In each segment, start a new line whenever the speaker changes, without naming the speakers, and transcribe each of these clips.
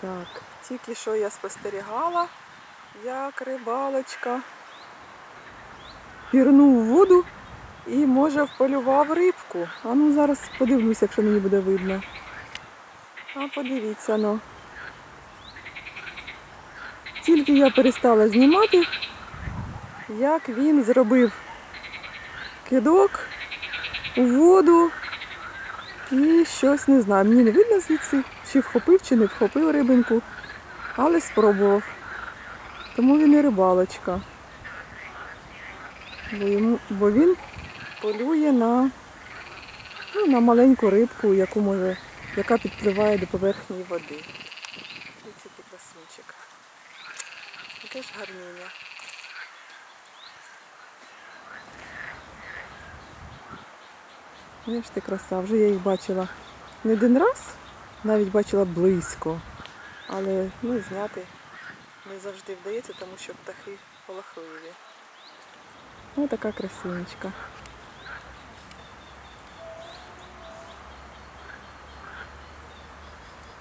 Так, тільки що я спостерігала, як рибалочка пірнув воду і, може, вполював рибку. А ну зараз подивлюся, якщо мені буде видно. А подивіться, ну. Тільки я перестала знімати, як він зробив кидок у воду і щось не знаю. Мені не видно звідси, чи вхопив, чи не вхопив рибинку, але спробував. Тому він і рибалочка. Бо, йому, бо він полює на, ну, на маленьку рибку, яку може, яка підпливає до поверхні води. Ось який красунчик. Яке ж Ну ж ти краса, вже я їх бачила не один раз, навіть бачила близько. Але ну, зняти не завжди вдається, тому що птахи полохливі. Ось така красунечка.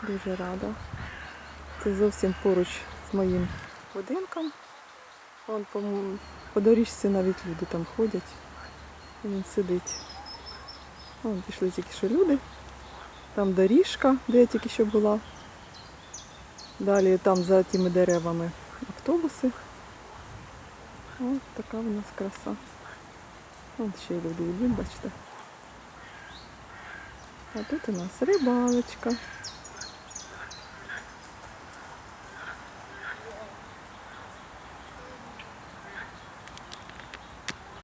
Дуже рада. Це зовсім поруч з моїм будинком. Вон по, по доріжці навіть люди там ходять. І він сидить. Вон пішли тільки що люди. Там доріжка, де я тільки що була. Далі там за тими деревами автобуси. Ось така в нас краса. Вон ще й люди йдуть, бачите. А тут у нас рибалочка.